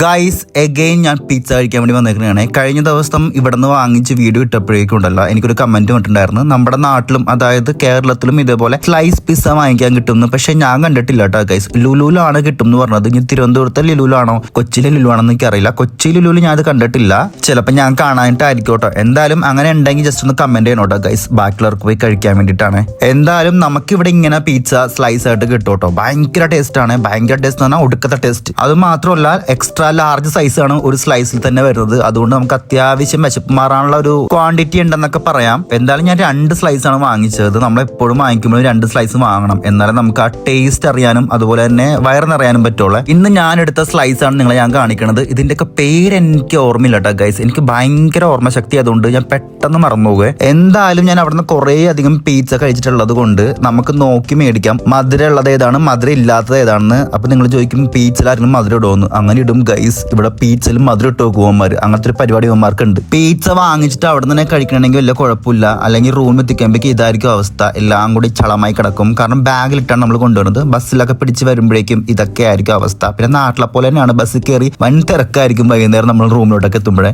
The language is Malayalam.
ഗൈസ് എഗെയിൻ ഞാൻ പിസ്സ കഴിക്കാൻ വേണ്ടി വന്നേക്കുന്നതാണ് കഴിഞ്ഞ ദിവസം ഇവിടെ നിന്ന് വാങ്ങിച്ച് വീഡിയോ ഇട്ടപ്പോഴേക്കും ഉണ്ടല്ലോ എനിക്കൊരു കമന്റ് വന്നിട്ടുണ്ടായിരുന്നു. നമ്മുടെ നാട്ടിലും അതായത് കേരളത്തിലും ഇതേപോലെ സ്ലൈസ് പിസ്സ വാങ്ങിക്കാൻ കിട്ടുന്നു പക്ഷെ ഞാൻ കണ്ടിട്ടില്ല കേട്ടോ ഗൈസ് ലുലുലാണ് കിട്ടും എന്ന് പറഞ്ഞത്. ഇനി തിരുവനന്തപുരത്തെ ലുലുലാണോ കൊച്ചിയിലെ ലുലുവാണെന്ന് എനിക്കറിയില്ല. കൊച്ചി ലുലു ഞാൻ അത് കണ്ടിട്ടില്ല. ചിലപ്പോൾ ഞാൻ കാണാനായിട്ടായിരിക്കും കേട്ടോ എന്തായാലും അങ്ങനെ ഉണ്ടെങ്കിൽ ജസ്റ്റ് ഒന്ന് കമന്റ് ചെയ്യണം കേട്ടോ ഗൈസ് ബാക്കിയുള്ളവർക്ക് പോയി കഴിക്കാൻ വേണ്ടിയിട്ടാണ്. എന്തായാലും നമുക്കിവിടെ ഇങ്ങനെ പിസ്സ സ്ലൈസ് ആയിട്ട് കിട്ടും കേട്ടോ ഭയങ്കര ടേസ്റ്റ് ആണ്. ഭയങ്കര ടേസ്റ്റ് എന്ന് പറഞ്ഞാൽ ഒടുക്കത്തെ ടേസ്റ്റ് അത് മാത്രമല്ല എക്സ്ട്രാ ലാർജ് സൈസ് ആണ് ഒരു സ്ലൈസിൽ തന്നെ വരുന്നത്. അതുകൊണ്ട് നമുക്ക് അത്യാവശ്യം വിശപ്പ് മാറാനുള്ള ഒരു ക്വാണ്ടിറ്റി ഉണ്ടെന്നൊക്കെ പറയാം. എന്തായാലും ഞാൻ രണ്ട് സ്ലൈസ് ആണ് വാങ്ങിച്ചത്. നമ്മൾ എപ്പോഴും വാങ്ങിക്കുമ്പോൾ രണ്ട് സ്ലൈസ് വാങ്ങണം. എന്നാലേ നമുക്ക് ആ ടേസ്റ്റ് അറിയാനും അതുപോലെ തന്നെ വയറിനറിയാനും നിറയാനും പറ്റുള്ളൂ. ഇന്ന് ഞാൻ എടുത്ത സ്ലൈസ് ആണ് നിങ്ങളെ ഞാൻ കാണിക്കുന്നത് ഇതിന്റെയൊക്കെ പേര് എനിക്ക് ഓർമ്മയില്ല കേട്ടോ ഗൈസ് എനിക്ക് ഭയങ്കര ഓർമ്മശക്തി അതുകൊണ്ട് ഞാൻ പെട്ടെന്ന് മറന്നുപോകുക. എന്തായാലും ഞാൻ അവിടുന്ന് കുറേ അധികം പീച്ച കഴിച്ചിട്ടുള്ളത് കൊണ്ട് നമുക്ക് നോക്കി മേടിക്കാം. മധുര ഉള്ളത് ഏതാണ്? മധുരം ഇല്ലാത്തത് ഏതാണെന്ന്. അപ്പൊ നിങ്ങൾ ചോദിക്കും പീച്ചിലായിരുന്നു മധുര ഇടുമെന്ന് അങ്ങനെ ഇടും ഇവിടെ പീച്ചയിലും മധുരം ഇട്ട് അങ്ങനത്തെ ഒരു പരിപാടി ഉണ്ട് പീച്ച വാങ്ങിച്ചിട്ട് അവിടെ നിന്ന് കഴിക്കണമെങ്കിൽ വലിയ കുഴപ്പമില്ല. അല്ലെങ്കിൽ റൂമിൽ എത്തിക്കുമ്പോഴേക്ക് ഇതായിരിക്കും അവസ്ഥ. എല്ലാം കൂടി ചളമായി കിടക്കും. കാരണം ബാഗിലിട്ടാണ് നമ്മൾ കൊണ്ടുവരുന്നത്. ബസ്സിലൊക്കെ പിടിച്ച് വരുമ്പോഴേക്കും ഇതൊക്കെ ആയിരിക്കും അവസ്ഥ. പിന്നെ നാട്ടിലെ പോലെ തന്നെയാണ്. ബസ്സിൽ കയറി വൻ തിരക്കായിരിക്കും വൈകുന്നേരം നമ്മൾ റൂമിലോട്ടൊക്കെ എത്തുമ്പോഴേ.